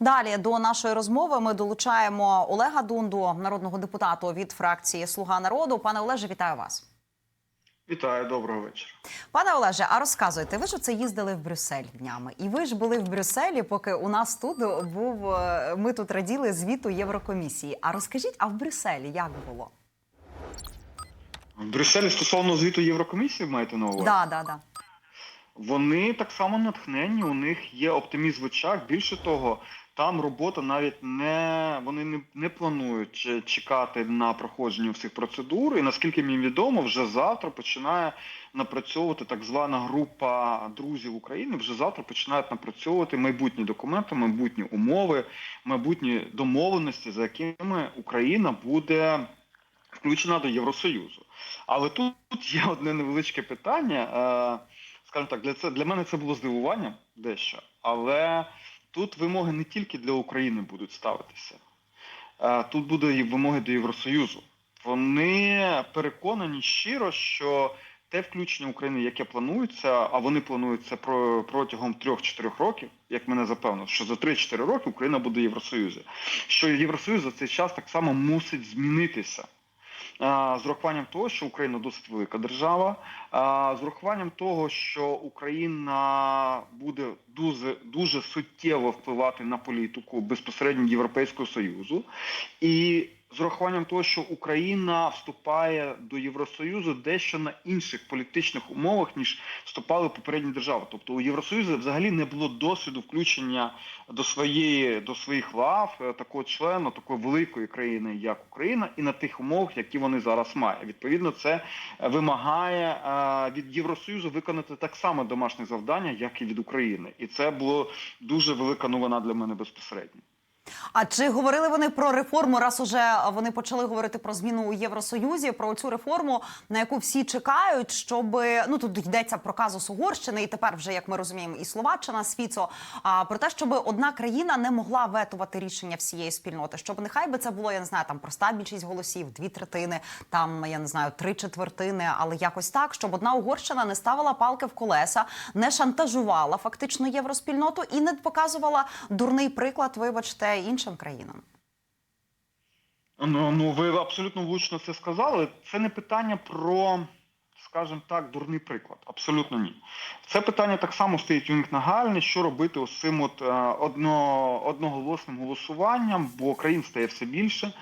Далі до нашої розмови ми долучаємо Олега Дунду, народного депутата від фракції Слуга народу. Пане Олеже, вітаю вас. Вітаю, доброго вечора. Пане Олеже, а розказуйте, ви ж оце їздили в Брюссель днями, і ви ж були в Брюсселі, поки у нас тут був. е, Ми тут раділи звіту Єврокомісії. А розкажіть, а в Брюсселі як було? В Брюсселі стосовно звіту Єврокомісії маєте на увазі? Да, да, да. Вони так само натхненні, у них є оптимізм в очах. Більше того, там робота навіть не вони не, не планують чекати на проходження всіх процедур. І наскільки мені відомо, вже завтра починає напрацьовувати так звана група друзів України. Вже завтра починають напрацьовувати майбутні документи, майбутні умови, майбутні домовленості, за якими Україна буде включена до Євросоюзу. Але тут, тут є одне невеличке питання. Е, скажімо так, для це для мене це було здивування дещо, але тут вимоги не тільки для України будуть ставитися, тут будуть і вимоги до Євросоюзу. Вони переконані щиро, що те включення України, яке планується, а вони планують це про протягом 3-4 років, як мене запевнив, що за 3-4 роки Україна буде в Євросоюзі. Що Євросоюз за цей час так само мусить змінитися. З урахуванням того, що Україна досить велика держава, з урахуванням того, що Україна буде дуже дуже суттєво впливати на політику безпосередньо Європейського союзу, і з урахуванням того, що Україна вступає до Євросоюзу дещо на інших політичних умовах, ніж вступали попередні держави. Тобто у Євросоюзу взагалі не було досвіду включення до своєї до своїх лав е, такого члена, такої великої країни, як Україна, і на тих умовах, які вони зараз мають. Відповідно, це е, вимагає е, від Євросоюзу виконати так само домашнє завдання, як і від України, і це було дуже велика новина для мене безпосередньо. А чи говорили вони про реформу, раз уже вони почали говорити про зміну у Євросоюзі, про цю реформу, на яку всі чекають, щоб ну тут йдеться про казус Угорщини, і тепер вже як ми розуміємо, і Словаччина з Фіцо, а про те, щоб одна країна не могла ветувати рішення всієї спільноти, щоб нехай би це було, я не знаю, там проста більшість голосів, дві третини, там я не знаю, три четвертини, але якось так, щоб одна Угорщина не ставила палки в колеса, не шантажувала фактично євроспільноту і не показувала дурний приклад, вибачте, іншим країнам. Ну, ну ви абсолютно влучно це сказали. Це не питання про, скажімо так, дурний приклад. Абсолютно ні. Це питання так само стоїть у них нагальне, що робити з цим от е, одно, одноголосним голосуванням, бо країн стає все більше.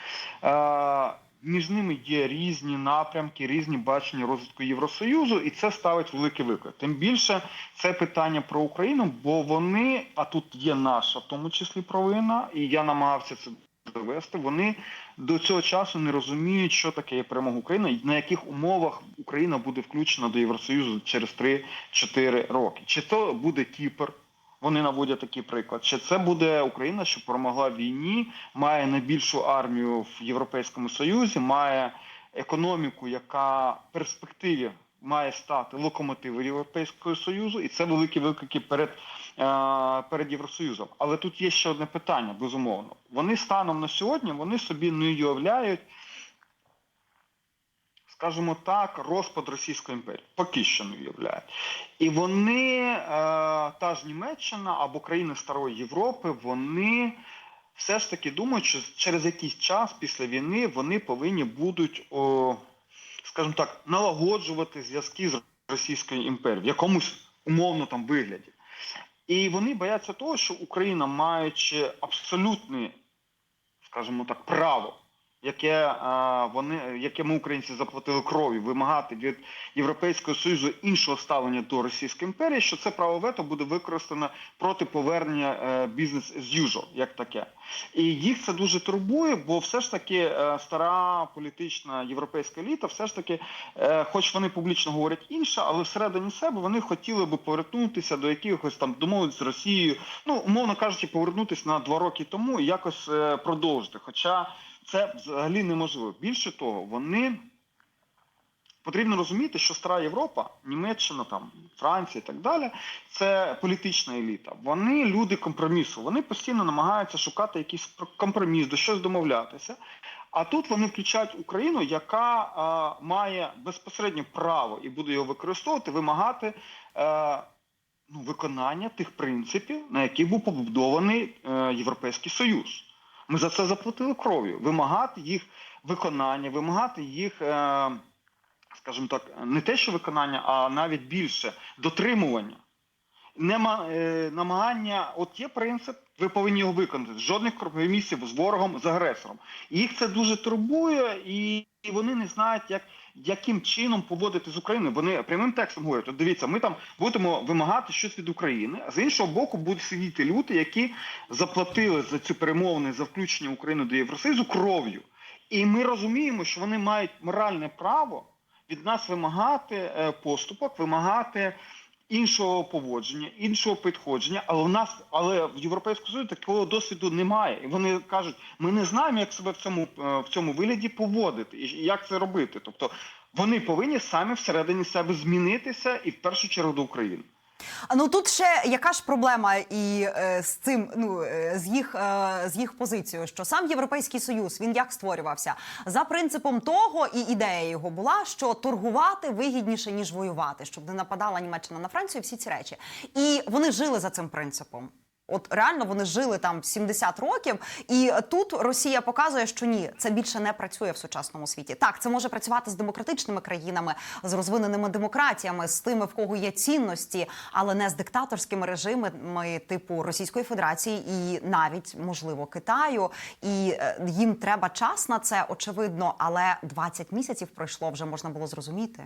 Між ними є різні напрямки, різні бачення розвитку Євросоюзу, і це ставить великий виклик. Тим більше це питання про Україну, бо вони, а тут є наша, в тому числі провина, і я намагався це довести. Вони до цього часу не розуміють, що таке є перемога України, і на яких умовах Україна буде включена до Євросоюзу через 3-4 роки. Чи то буде Кіпр? Вони наводять такий приклад. Чи це буде Україна, що перемогла в війні, має найбільшу армію в Європейському Союзі, має економіку, яка в перспективі має стати локомотивом Європейського Союзу, і це великі виклики перед, е, перед Євросоюзом. Але тут є ще одне питання, безумовно. Вони станом на сьогодні вони собі не уявляють, скажімо так, розпад Російської імперії. Поки що не уявляють. І вони, е, та ж Німеччина або країни Старої Європи, вони все ж таки думають, що через якийсь час після війни вони повинні будуть, скажімо так, налагоджувати зв'язки з Російською імперією в якомусь умовно там вигляді. І вони бояться того, що Україна, маючи абсолютне, скажімо так, право, яке, е, вони, яке ми, українці, заплатили кров'ю, вимагати від Європейського Союзу іншого ставлення до Російської імперії, що це право вето буде використано проти повернення бізнес as usual, як таке. І їх це дуже турбує, бо все ж таки е, стара політична європейська еліта, все ж таки, е, хоч вони публічно говорять інше, але всередині себе вони хотіли би повернутися до якихось там домовленостей з Росією, ну умовно кажучи, повернутися на два роки тому і якось продовжити. Хоча це взагалі неможливо. Більше того, вони потрібно розуміти, що стара Європа, Німеччина, там Франція і так далі, це політична еліта. Вони люди компромісу. Вони постійно намагаються шукати якийсь компроміс, до щось домовлятися. А тут вони включають Україну, яка е, має безпосередньо право і буде його використовувати, вимагати. Е, ну, виконання тих принципів, на яких був побудований е, Європейський Союз. Ми за це заплатили кров'ю. Вимагати їх виконання, вимагати їх, е, скажімо так, не те, що виконання, а навіть більше дотримування. Нема, е, намагання, от є принцип, ви повинні його виконати. Жодних компромісів з ворогом, з агресором. Їх це дуже турбує, і вони не знають, як, яким чином поводити з Україною. Вони прямим текстом говорять: от дивіться, ми там будемо вимагати щось від України, а з іншого боку, будуть сидіти люди, які заплатили за цю перемовини за включення України до Євросоюзу кров'ю. І ми розуміємо, що вони мають моральне право від нас вимагати е, поступок, вимагати іншого поводження, іншого підходження, але в нас, але в Європейському Союзі такого досвіду немає. І вони кажуть, ми не знаємо, як себе в цьому е, в цьому вигляді поводити і як це робити. Тобто вони повинні самі всередині себе змінитися і в першу чергу до України. Ну тут ще яка ж проблема і е, з цим, ну е, з їх е, з їх позицією, що сам Європейський Союз він як створювався за принципом того, і ідея його була, що торгувати вигідніше ніж воювати, щоб не нападала Німеччина на Францію. Всі ці речі, і вони жили за цим принципом. От реально вони жили там 70 років, і тут Росія показує, що ні, це більше не працює в сучасному світі. Так, це може працювати з демократичними країнами, з розвиненими демократіями, з тими, в кого є цінності, але не з диктаторськими режимами типу Російської Федерації і навіть можливо Китаю. І е, їм треба час на це, очевидно, але 20 місяців пройшло, вже можна було зрозуміти.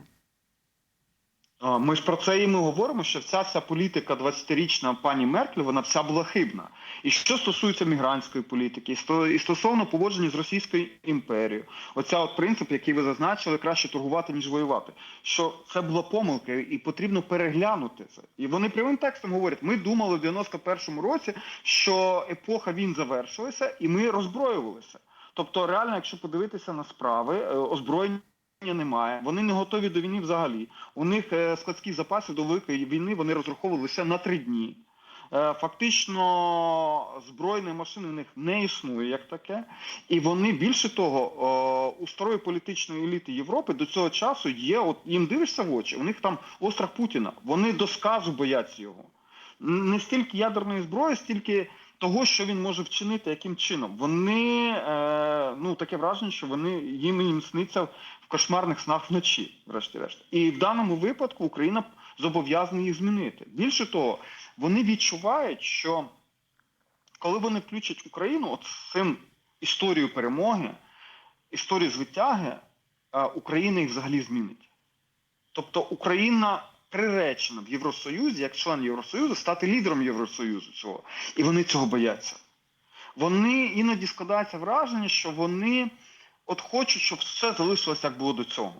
Ми ж про це і ми говоримо, що вся ця політика 20-річна пані Меркель, вона вся була хибна. І що стосується мігрантської політики, і стосовно поводження з Російською імперією, оця от принцип, який ви зазначили, краще торгувати, ніж воювати. Що це була помилка, і потрібно переглянути це. І вони прямим текстом говорять: ми думали в 91-му році, що епоха війн завершилася, і ми роззброювалися. Тобто, реально, якщо подивитися на справи, е, озброєння немає. Вони не готові до війни взагалі. У них е, складські запаси до великої війни вони розраховували на три дні. Е, Фактично збройної машини в них не існує як таке, і вони більше того, е, у старої політичної еліти Європи до цього часу є. От їм дивишся в очі, у них там острах Путіна. Вони до сказу бояться його. Не стільки ядерної зброї, стільки того, що він може вчинити, яким чином. Вони е, ну таке враження, що вони їм їм сниться в кошмарних снах вночі, врешті-решт. І в даному випадку Україна зобов'язана їх змінити. Більше того, вони відчувають, що коли вони включать Україну, от цим історію перемоги, історію звитяги, е, Україна їх взагалі змінить. Тобто Україна приречена в Євросоюзі, як член Євросоюзу, стати лідером Євросоюзу цього. І вони цього бояться. Вони іноді складається враження, що вони от хочуть, щоб все залишилося, як було до цього.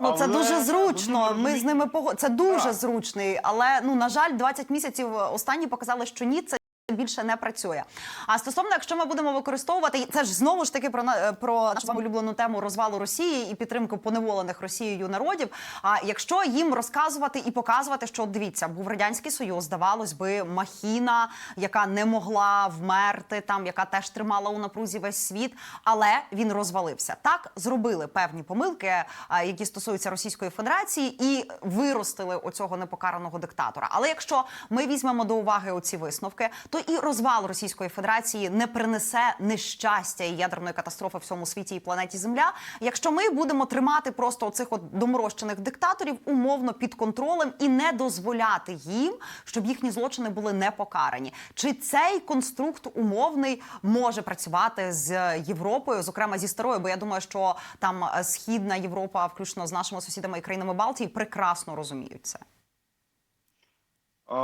Ну, це Але дуже зручно. Ми з ними пого... Це дуже Так. зручний, але ну на жаль, 20 місяців останні показали, що ні, це. Більше не працює. А стосовно, якщо ми будемо використовувати, це ж знову ж таки про на- про нашу улюблену тему розвалу Росії і підтримку поневолених Росією народів. А якщо їм розказувати і показувати, що дивіться, був радянський союз, здавалось би, махіна, яка не могла вмерти, там яка теж тримала у напрузі весь світ, але він розвалився. Так зробили певні помилки, які стосуються Російської Федерації, і виростили оцього непокараного диктатора. Але якщо ми візьмемо до уваги оці висновки, то і розвал Російської Федерації не принесе нещастя і ядерної катастрофи всьому світі і планеті Земля. Якщо ми будемо тримати просто оцих от доморощених диктаторів умовно під контролем і не дозволяти їм, щоб їхні злочини були не покарані. Чи цей конструкт умовний може працювати з Європою, зокрема зі старою? Бо я думаю, що там е, східна Європа, включно з нашими сусідами і країнами Балтії, прекрасно розуміють це.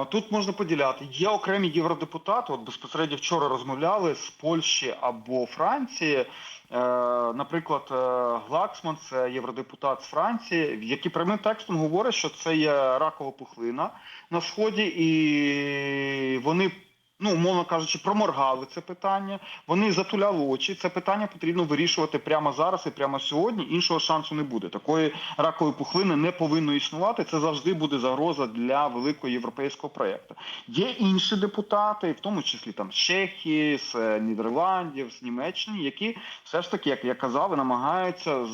Тут можна поділяти. Є окремі євродепутати, от безпосередньо вчора розмовляли з Польщі або Франції. Е, Наприклад, е, Глаксман, це євродепутат з Франції, який прямим текстом говорить, що це є ракова пухлина на сході, і вони, ну умовно кажучи, проморгали це питання. Вони затуляли очі. Це питання потрібно вирішувати прямо зараз і прямо сьогодні. Іншого шансу не буде. Такої ракової пухлини не повинно існувати. Це завжди буде загроза для великого європейського проєкту. Є інші депутати, в тому числі там з Чехії, з е, Нідерландів, з Німеччини, які все ж таки, як я казав, намагаються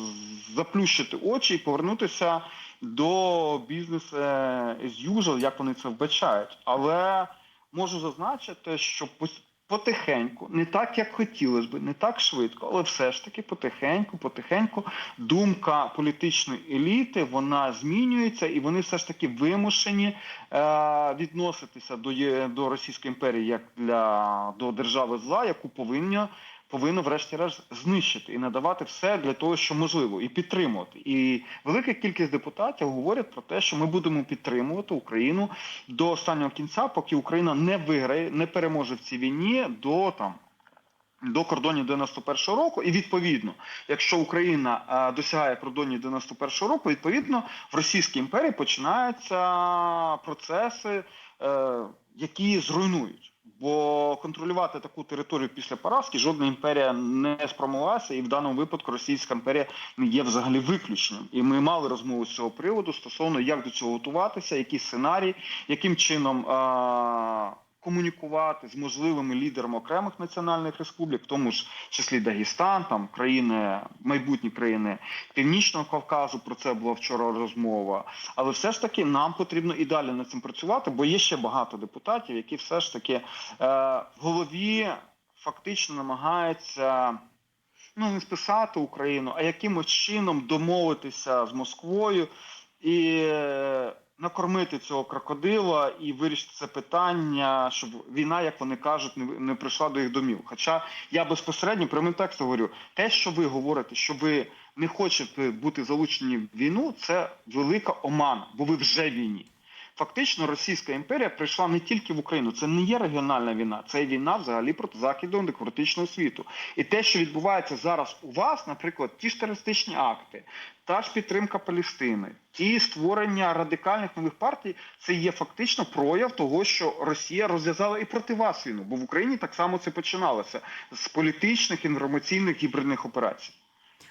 заплющити очі і повернутися до бізнесу as usual, як вони це вбачають. Але можу зазначити, що потихеньку, не так, як хотілося б, не так швидко, але все ж таки потихеньку, потихеньку думка політичної еліти вона змінюється, і вони все ж таки вимушені е, відноситися до, до Російської імперії як для до держави зла, яку повинні повинно врешті-решт знищити і надавати все для того, що можливо, і підтримувати. І велика кількість депутатів говорять про те, що ми будемо підтримувати Україну до останнього кінця, поки Україна не виграє, не переможе в цій війні до там. До кордонів 91-го року, і відповідно, якщо Україна е, досягає кордонів 91-го року, відповідно в Російській імперії починаються процеси, е, які зруйнують. Бо контролювати таку територію після поразки жодна імперія не спромоглася, і в даному випадку Російська імперія не є взагалі виключенням. І ми мали розмову з цього приводу стосовно як до цього готуватися, які сценарії, яким чином а, комунікувати з можливими лідерами окремих національних республік, в тому ж числі Дагестан, там країни, майбутні країни Північного Кавказу. Про це була вчора розмова. Але все ж таки нам потрібно і далі над цим працювати, бо є ще багато депутатів, які все ж таки е, в голові фактично намагаються. Ну, не списати Україну, а якимось чином домовитися з Москвою і накормити цього крокодила і вирішити це питання, щоб війна, як вони кажуть, не, не прийшла до їх домів. Хоча я безпосередньо прямим текстом говорю, те, що ви говорите, що ви не хочете бути залучені в війну, це велика омана, бо ви вже війні. Фактично, Російська імперія прийшла не тільки в Україну. Це не є регіональна війна, це війна взагалі проти західного демократичного світу. І те, що відбувається зараз у вас, наприклад, ті ж терористичні акти, та ж підтримка Палестини, ті створення радикальних нових партій, це є фактично прояв того, що Росія розв'язала і проти вас війну, бо в Україні так само це починалося з політичних інформаційних гібридних операцій.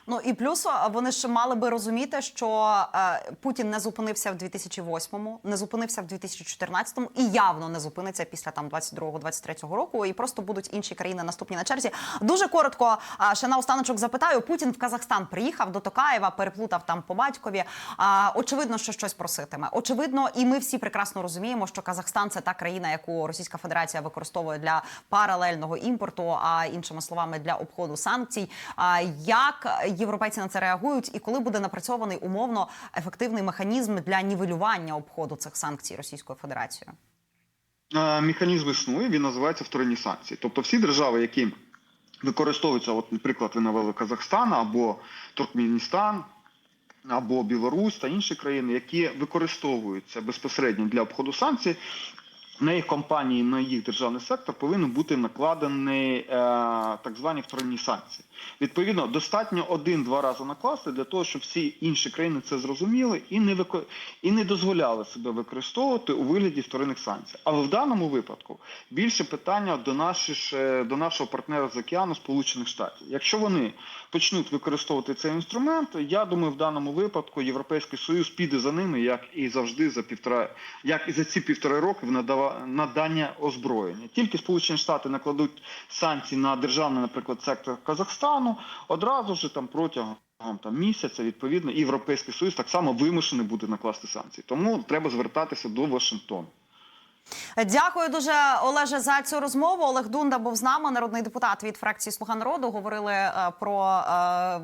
Ну і плюс вони ж мали би розуміти, що е, Путін не зупинився в 2008-му, не зупинився в 2014-му і явно не зупиниться після там 22-23 року. І просто будуть інші країни наступні на черзі. Дуже коротко а, ще на останочок запитаю. Путін в Казахстан приїхав до Токаєва, переплутав там по батькові. А, очевидно, що щось проситиме. Очевидно, і ми всі прекрасно розуміємо, що Казахстан це та країна, яку Російська Федерація використовує для паралельного імпорту, а іншими словами для обходу санкцій. А як європейці на це реагують, і коли буде напрацьований умовно ефективний механізм для нівелювання обходу цих санкцій Російською Федерацією? Е, механізм існує, він називається вторинні санкції. Тобто всі держави, які використовуються, от, наприклад, ви навели Казахстан або Туркменістан, або Білорусь та інші країни, які використовуються безпосередньо для обходу санкцій, на їх компанії, на їх державний сектор повинен бути накладений е, так звані вторинні санкції. Відповідно, достатньо один-два рази накласти для того, щоб всі інші країни це зрозуміли і не вико... і не дозволяли себе використовувати у вигляді вторинних санкцій. Але в даному випадку більше питання до наших, е, до нашого партнера з океану Сполучених Штатів. Якщо вони почнуть використовувати цей інструмент, я думаю, в даному випадку Європейський Союз піде за ними, як і завжди за півтора, як і за ці півтори роки в надання озброєння. Тільки Сполучені Штати накладуть санкції на державний, наприклад, сектор Казахстану, одразу ж там протягом. Там місяця відповідно європейський союз так само вимушений буде накласти санкції. Тому треба звертатися до Вашингтону. Дякую дуже, Олеже, за цю розмову. Олег Дунда був з нами, народний депутат від фракції Слуга народу. Говорили е, про е,